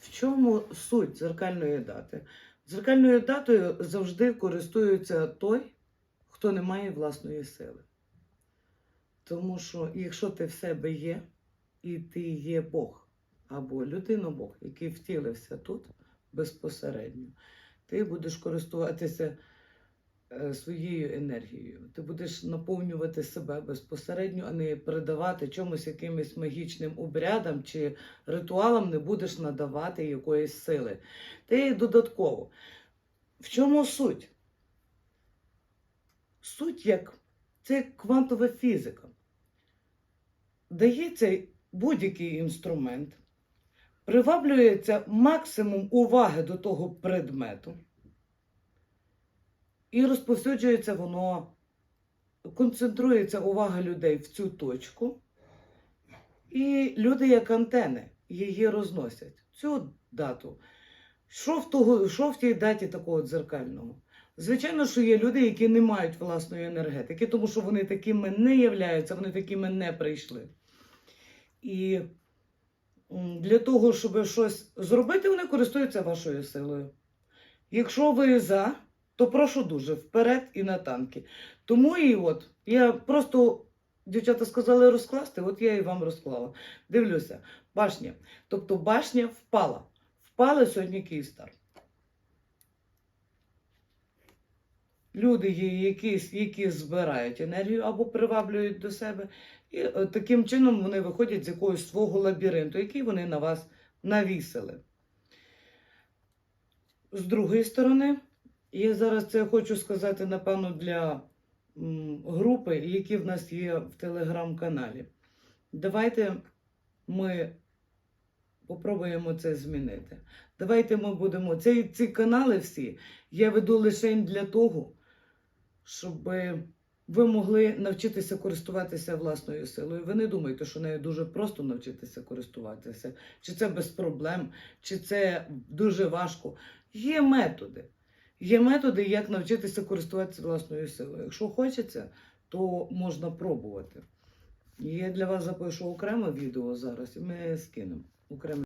В чому суть дзеркальної дати? Дзеркальною датою завжди користується той, хто не має власної сили. Тому що якщо ти в себе є, і ти є Бог або людина-Бог, який втілився тут безпосередньо, ти будеш користуватися своєю енергією. Ти будеш наповнювати себе безпосередньо, а не передавати чомусь якимось магічним обрядам чи ритуалам, не будеш надавати якоїсь сили. Ти додатково. В чому суть? Суть як це квантова фізика. Дається будь-який інструмент, приваблюється максимум уваги до того предмету, і розповсюджується воно, концентрується увага людей в цю точку, і люди, як антени, її розносять. Цю дату. Що в, того, що в тій даті такого дзеркального? Звичайно, що є люди, які не мають власної енергетики, тому що вони такими не являються, вони такими не прийшли. І для того, щоб щось зробити, вони користуються вашою силою. Якщо ви за, то прошу дуже вперед і на танки. Тому і от я просто, дівчата сказали розкласти, от я і вам розклала. Дивлюся, башня. Тобто башня впала. Впала сьогодні Київстар. Люди є які збирають енергію або приваблюють до себе. І е, таким чином вони виходять з якогось свого лабіринту, який вони на вас навісили. З другої сторони, я зараз це хочу сказати, напевно, для групи, які в нас є в телеграм-каналі. Давайте ми попробуємо це змінити. Давайте ми будемо. Ці, ці канали всі я веду лише для того, щоб ви могли навчитися користуватися власною силою. Ви не думайте, що нею дуже просто навчитися користуватися, чи це без проблем, чи це дуже важко. Є методи. Є методи, як навчитися користуватися власною силою. Якщо хочеться, то можна пробувати. Я для вас запишу окреме відео зараз, і ми скинемо окреме.